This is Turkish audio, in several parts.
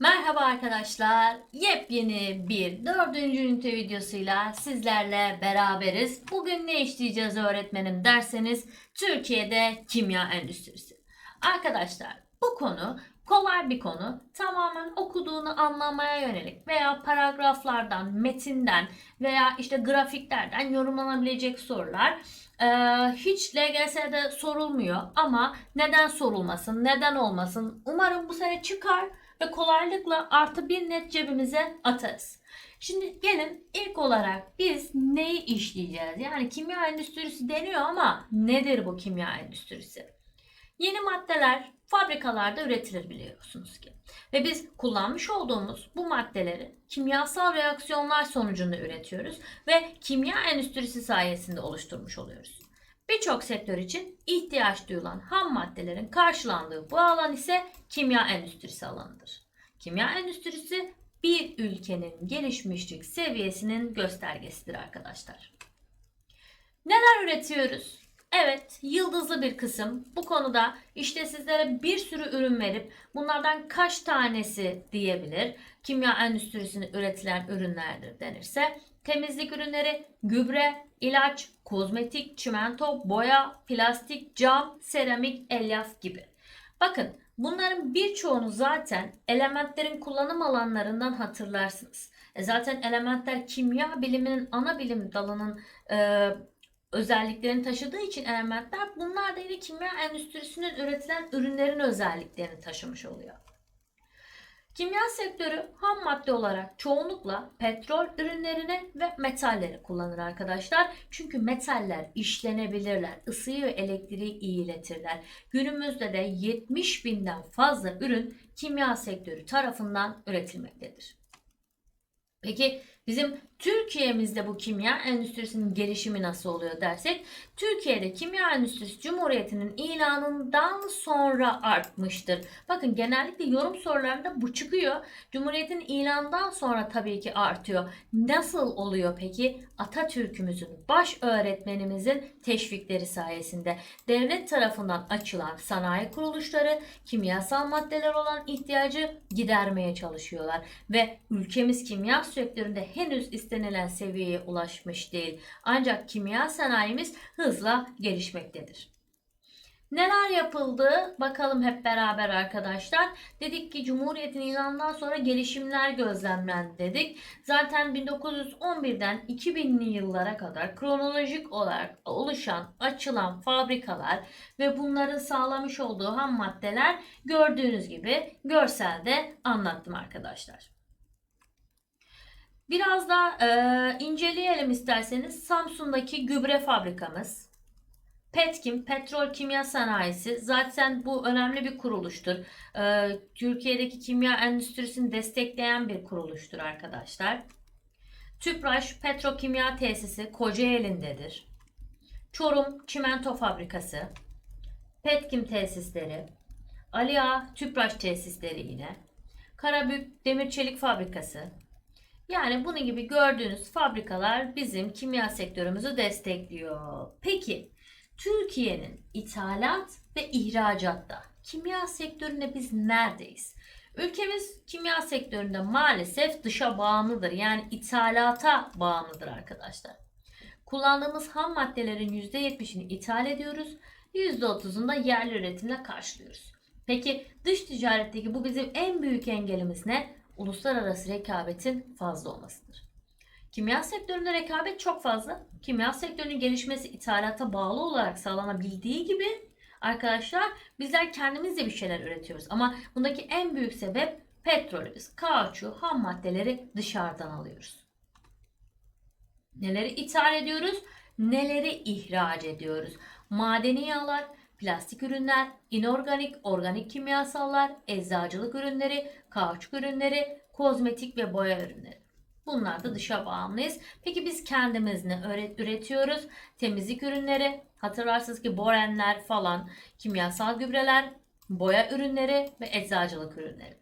Merhaba arkadaşlar. Yepyeni bir dördüncü ünite videosuyla sizlerle beraberiz. Bugün ne işleyeceğiz öğretmenim derseniz Türkiye'de kimya endüstrisi. Arkadaşlar bu konu kolay bir konu. Tamamen okuduğunu anlamaya yönelik veya paragraflardan, metinden veya işte grafiklerden yorumlanabilecek sorular. Ee, hiç LGS'de sorulmuyor ama neden sorulmasın, neden olmasın? Umarım bu sene çıkar ve kolaylıkla artı bir net cebimize atarız. Şimdi gelin ilk olarak biz neyi işleyeceğiz? Yani kimya endüstrisi deniyor ama nedir bu kimya endüstrisi? Yeni maddeler fabrikalarda üretilir biliyorsunuz ki. Ve biz kullanmış olduğumuz bu maddeleri kimyasal reaksiyonlar sonucunda üretiyoruz ve kimya endüstrisi sayesinde oluşturmuş oluyoruz. Birçok sektör için ihtiyaç duyulan ham maddelerin karşılandığı bu alan ise kimya endüstrisi alanıdır. Kimya endüstrisi bir ülkenin gelişmişlik seviyesinin göstergesidir arkadaşlar. Neler üretiyoruz? Evet, yıldızlı bir kısım. Bu konuda işte sizlere bir sürü ürün verip bunlardan kaç tanesi diyebilir? Kimya endüstrisinde üretilen ürünlerdir denirse temizlik ürünleri, gübre, ilaç, kozmetik, çimento, boya, plastik, cam, seramik, elyaf gibi. Bakın bunların birçoğunu zaten elementlerin kullanım alanlarından hatırlarsınız. E zaten elementler kimya biliminin ana bilim dalının e, özelliklerini taşıdığı için elementler bunlar da yine kimya endüstrisinin üretilen ürünlerin özelliklerini taşımış oluyor. Kimya sektörü ham madde olarak çoğunlukla petrol ürünlerini ve metalleri kullanır arkadaşlar. Çünkü metaller işlenebilirler, ısıyı ve elektriği iyi iletirler. Günümüzde de 70 binden fazla ürün kimya sektörü tarafından üretilmektedir. Peki bizim Türkiye'mizde bu kimya endüstrisinin gelişimi nasıl oluyor dersek, Türkiye'de kimya endüstrisi cumhuriyetinin ilanından sonra artmıştır. Bakın genellikle yorum sorularında bu çıkıyor. Cumhuriyetin ilanından sonra tabii ki artıyor. Nasıl oluyor peki? Atatürk'ümüzün, baş öğretmenimizin teşvikleri sayesinde devlet tarafından açılan sanayi kuruluşları kimyasal maddeler olan ihtiyacı gidermeye çalışıyorlar ve ülkemiz kimya sektöründe henüz istenilen seviyeye ulaşmış değil. Ancak kimya sanayimiz hızla gelişmektedir. Neler yapıldı? Bakalım hep beraber arkadaşlar. Dedik ki Cumhuriyet'in ilanından sonra gelişimler gözlemlendi dedik. Zaten 1911'den 2000'li yıllara kadar kronolojik olarak oluşan, açılan fabrikalar ve bunların sağlamış olduğu ham maddeler gördüğünüz gibi görselde anlattım arkadaşlar. Biraz da e, inceleyelim isterseniz. Samsun'daki gübre fabrikamız. Petkim, Petrol Kimya Sanayisi zaten bu önemli bir kuruluştur. E, Türkiye'deki kimya endüstrisini destekleyen bir kuruluştur arkadaşlar. Tüpraş Petrokimya Tesisi Kocaeli'ndedir. Çorum Çimento Fabrikası. Petkim tesisleri. Ali Tüpraş tesisleri yine. Karabük Demir Çelik Fabrikası. Yani bunun gibi gördüğünüz fabrikalar bizim kimya sektörümüzü destekliyor. Peki Türkiye'nin ithalat ve ihracatta kimya sektöründe biz neredeyiz? Ülkemiz kimya sektöründe maalesef dışa bağımlıdır. Yani ithalata bağımlıdır arkadaşlar. Kullandığımız ham maddelerin %70'ini ithal ediyoruz. %30'unu da yerli üretimle karşılıyoruz. Peki dış ticaretteki bu bizim en büyük engelimiz ne? Uluslararası rekabetin fazla olmasıdır. Kimya sektöründe rekabet çok fazla. Kimya sektörünün gelişmesi ithalata bağlı olarak sağlanabildiği gibi arkadaşlar bizler kendimiz de bir şeyler üretiyoruz. Ama bundaki en büyük sebep petrolü biz kauçuğu, ham maddeleri dışarıdan alıyoruz. Neleri ithal ediyoruz? Neleri ihraç ediyoruz? Madeni yağlar, plastik ürünler, inorganik, organik kimyasallar, eczacılık ürünleri, kauçuk ürünleri, kozmetik ve boya ürünleri. Bunlar da dışa bağımlıyız. Peki biz kendimiz ne üretiyoruz? Temizlik ürünleri, hatırlarsınız ki borenler falan, kimyasal gübreler, boya ürünleri ve eczacılık ürünleri.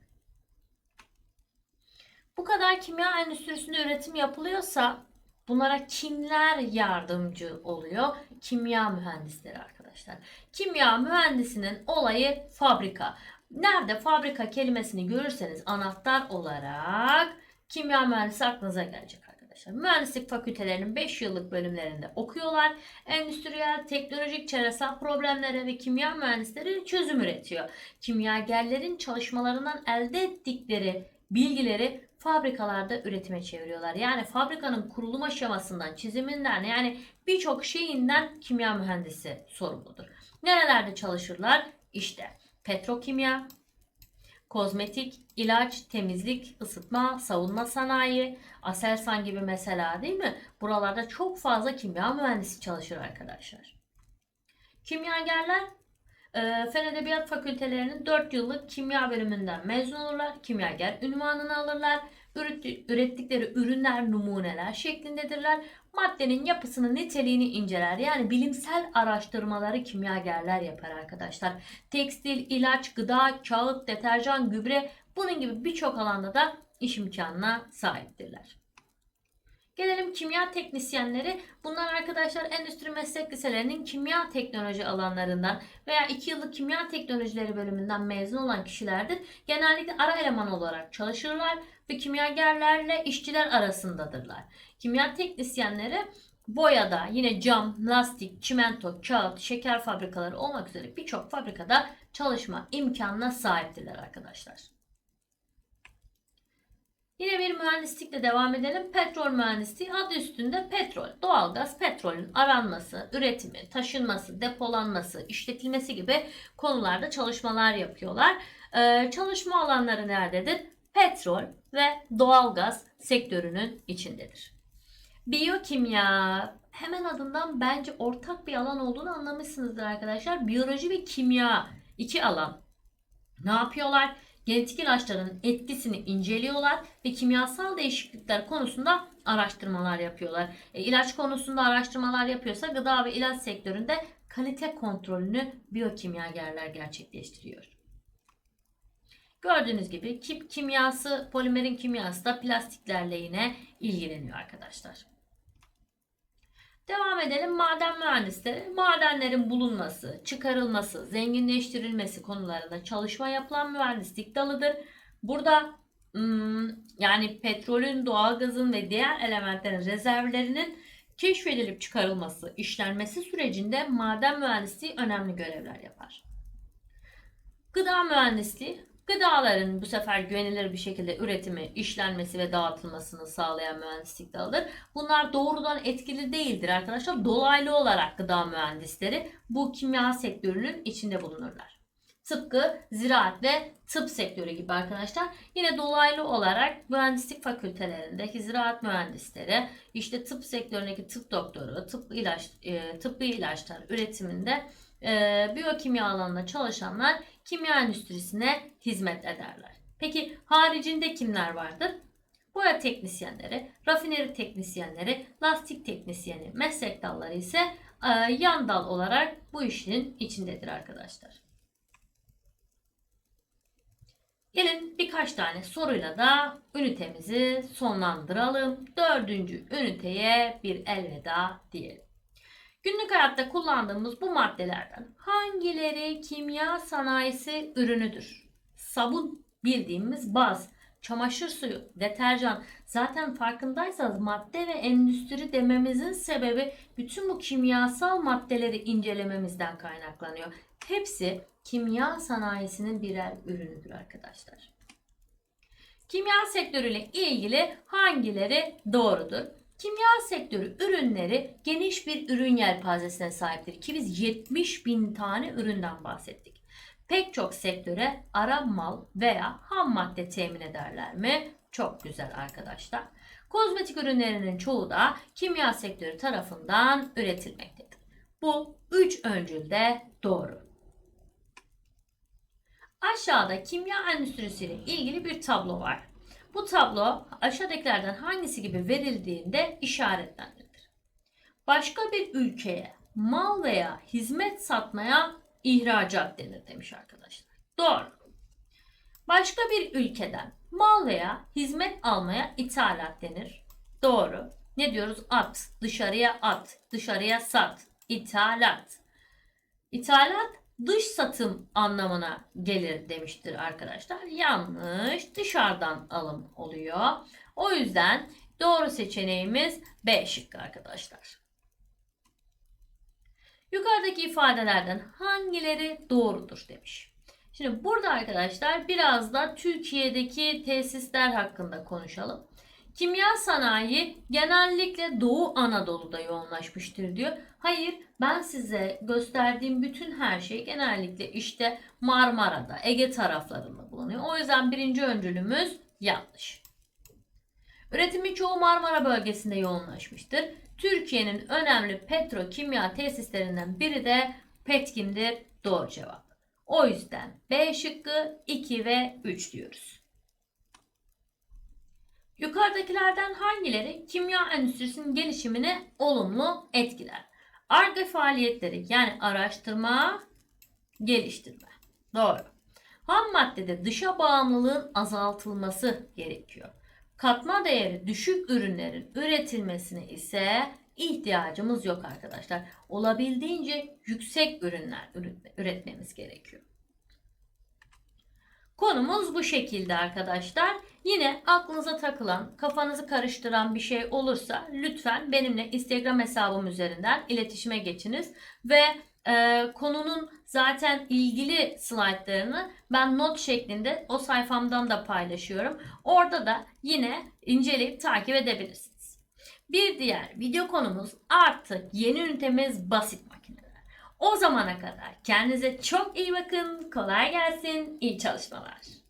Bu kadar kimya endüstrisinde üretim yapılıyorsa bunlara kimler yardımcı oluyor? Kimya mühendisleri arkadaşlar. Kimya mühendisinin olayı fabrika. Nerede fabrika kelimesini görürseniz anahtar olarak kimya mühendisi aklınıza gelecek arkadaşlar. Mühendislik fakültelerinin 5 yıllık bölümlerinde okuyorlar. Endüstriyel, teknolojik, çevresel problemlere ve kimya mühendisleri çözüm üretiyor. Kimyagerlerin çalışmalarından elde ettikleri bilgileri fabrikalarda üretime çeviriyorlar. Yani fabrikanın kurulum aşamasından, çiziminden yani birçok şeyinden kimya mühendisi sorumludur. Nerelerde çalışırlar? İşte petrokimya, kozmetik, ilaç, temizlik, ısıtma, savunma sanayi, Aselsan gibi mesela değil mi? Buralarda çok fazla kimya mühendisi çalışır arkadaşlar. Kimyagerler e, Fen Edebiyat Fakültelerinin 4 yıllık kimya bölümünden mezun olurlar. Kimyager ünvanını alırlar. Üret- Ürettikleri ürünler numuneler şeklindedirler. Maddenin yapısını, niteliğini inceler. Yani bilimsel araştırmaları kimyagerler yapar arkadaşlar. Tekstil, ilaç, gıda, kağıt, deterjan, gübre bunun gibi birçok alanda da iş imkanına sahiptirler. Gelelim kimya teknisyenleri. Bunlar arkadaşlar endüstri meslek liselerinin kimya teknoloji alanlarından veya 2 yıllık kimya teknolojileri bölümünden mezun olan kişilerdir. Genellikle ara eleman olarak çalışırlar ve kimyagerlerle işçiler arasındadırlar. Kimya teknisyenleri boyada yine cam, lastik, çimento, kağıt, şeker fabrikaları olmak üzere birçok fabrikada çalışma imkanına sahiptirler arkadaşlar. Yine bir mühendislikle devam edelim. Petrol mühendisliği adı üstünde petrol, doğalgaz, petrolün aranması, üretimi, taşınması, depolanması, işletilmesi gibi konularda çalışmalar yapıyorlar. Ee, çalışma alanları nerededir? Petrol ve doğalgaz sektörünün içindedir. Biyokimya hemen adından bence ortak bir alan olduğunu anlamışsınızdır arkadaşlar. Biyoloji ve kimya iki alan. Ne yapıyorlar? Genetik ilaçların etkisini inceliyorlar ve kimyasal değişiklikler konusunda araştırmalar yapıyorlar. E, ilaç konusunda araştırmalar yapıyorsa gıda ve ilaç sektöründe kalite kontrolünü biyokimyagerler gerçekleştiriyor. Gördüğünüz gibi kim, kimyası, polimerin kimyası da plastiklerle yine ilgileniyor arkadaşlar. Edelim maden mühendisleri. Madenlerin bulunması, çıkarılması, zenginleştirilmesi konularında çalışma yapılan mühendislik dalıdır. Burada hmm, yani petrolün, doğalgazın ve diğer elementlerin rezervlerinin keşfedilip çıkarılması, işlenmesi sürecinde maden mühendisliği önemli görevler yapar. Gıda mühendisliği Gıdaların bu sefer güvenilir bir şekilde üretimi, işlenmesi ve dağıtılmasını sağlayan mühendislik dalıdır. Bunlar doğrudan etkili değildir arkadaşlar. Dolaylı olarak gıda mühendisleri bu kimya sektörünün içinde bulunurlar. Tıpkı ziraat ve tıp sektörü gibi arkadaşlar. Yine dolaylı olarak mühendislik fakültelerindeki ziraat mühendisleri, işte tıp sektöründeki tıp doktoru, tıp ilaç, e, tıbbi ilaçlar üretiminde e, biyokimya alanında çalışanlar kimya endüstrisine hizmet ederler. Peki haricinde kimler vardır? Boya teknisyenleri, rafineri teknisyenleri, lastik teknisyeni, meslek dalları ise e, yan dal olarak bu işin içindedir arkadaşlar. Gelin birkaç tane soruyla da ünitemizi sonlandıralım. Dördüncü üniteye bir elveda diyelim. Günlük hayatta kullandığımız bu maddelerden hangileri kimya sanayisi ürünüdür? Sabun bildiğimiz baz, çamaşır suyu, deterjan. Zaten farkındaysanız madde ve endüstri dememizin sebebi bütün bu kimyasal maddeleri incelememizden kaynaklanıyor. Hepsi kimya sanayisinin birer ürünüdür arkadaşlar. Kimya sektörüyle ilgili hangileri doğrudur? Kimya sektörü ürünleri geniş bir ürün yelpazesine sahiptir ki biz 70 bin tane üründen bahsettik. Pek çok sektöre ara mal veya ham madde temin ederler mi? Çok güzel arkadaşlar. Kozmetik ürünlerinin çoğu da kimya sektörü tarafından üretilmektedir. Bu üç öncül de doğru. Aşağıda kimya endüstrisiyle ilgili bir tablo var. Bu tablo aşağıdakilerden hangisi gibi verildiğinde işaretlendirilir. Başka bir ülkeye mal veya hizmet satmaya ihracat denir demiş arkadaşlar. Doğru. Başka bir ülkeden mal veya hizmet almaya ithalat denir. Doğru. Ne diyoruz? At, dışarıya at, dışarıya sat, ithalat. İthalat dış satım anlamına gelir demiştir arkadaşlar. Yanlış. Dışarıdan alım oluyor. O yüzden doğru seçeneğimiz B şıkkı arkadaşlar. Yukarıdaki ifadelerden hangileri doğrudur demiş. Şimdi burada arkadaşlar biraz da Türkiye'deki tesisler hakkında konuşalım. Kimya sanayi genellikle Doğu Anadolu'da yoğunlaşmıştır diyor. Hayır ben size gösterdiğim bütün her şey genellikle işte Marmara'da, Ege taraflarında bulunuyor. O yüzden birinci öncülümüz yanlış. Üretimi çoğu Marmara bölgesinde yoğunlaşmıştır. Türkiye'nin önemli petrokimya tesislerinden biri de Petkim'dir. Doğru cevap. O yüzden B şıkkı 2 ve 3 diyoruz. Yukarıdakilerden hangileri kimya endüstrisinin gelişimini olumlu etkiler? ARGE faaliyetleri yani araştırma, geliştirme. Doğru. Ham maddede dışa bağımlılığın azaltılması gerekiyor. Katma değeri düşük ürünlerin üretilmesine ise ihtiyacımız yok arkadaşlar. Olabildiğince yüksek ürünler üretmemiz gerekiyor. Konumuz bu şekilde arkadaşlar. Yine aklınıza takılan, kafanızı karıştıran bir şey olursa lütfen benimle Instagram hesabım üzerinden iletişime geçiniz ve e, konunun zaten ilgili slaytlarını ben not şeklinde o sayfamdan da paylaşıyorum. Orada da yine inceleyip takip edebilirsiniz. Bir diğer video konumuz artık yeni ünitemiz basit makineler. O zamana kadar kendinize çok iyi bakın. Kolay gelsin. İyi çalışmalar.